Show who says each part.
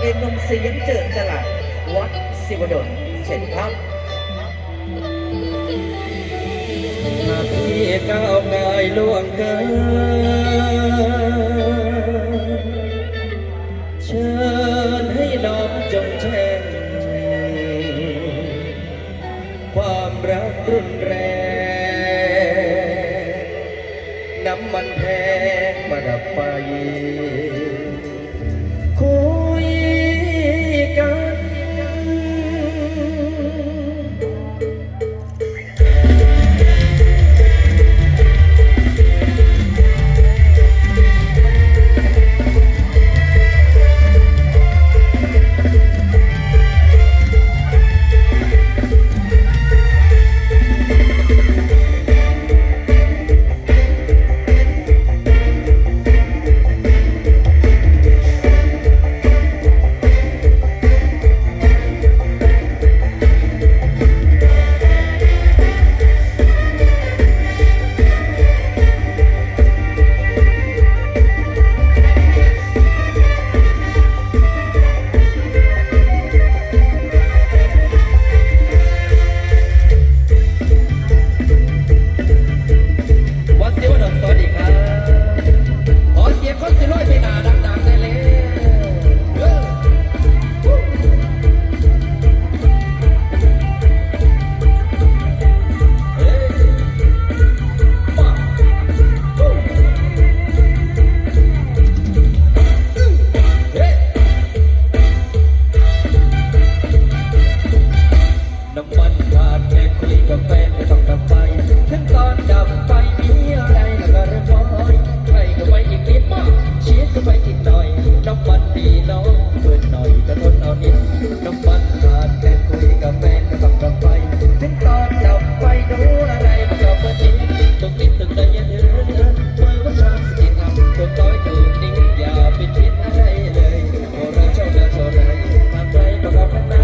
Speaker 1: เอกนมเสียงเจิดจลัดวัดสิวดลเช่นครับ
Speaker 2: มาพี่ก้าวกายล่วงเกินเชิญให้น้องจงแช่งความรักรุนแรง น้ำมันแพงมาดับไฟ เย็นกำปั้นขาดนคุยกับแฟนก็กับไปถึงตอนดับไฟดูอะไรมันจะมาจริงจงคิดถึงใจเย็นเถิดเถิดช่วว่าฉันสิครับต้อยถูกนิ่งอย่าไปคิดอะไรเลยอ้เราชอบเราชอบไทำไรก็เราพัน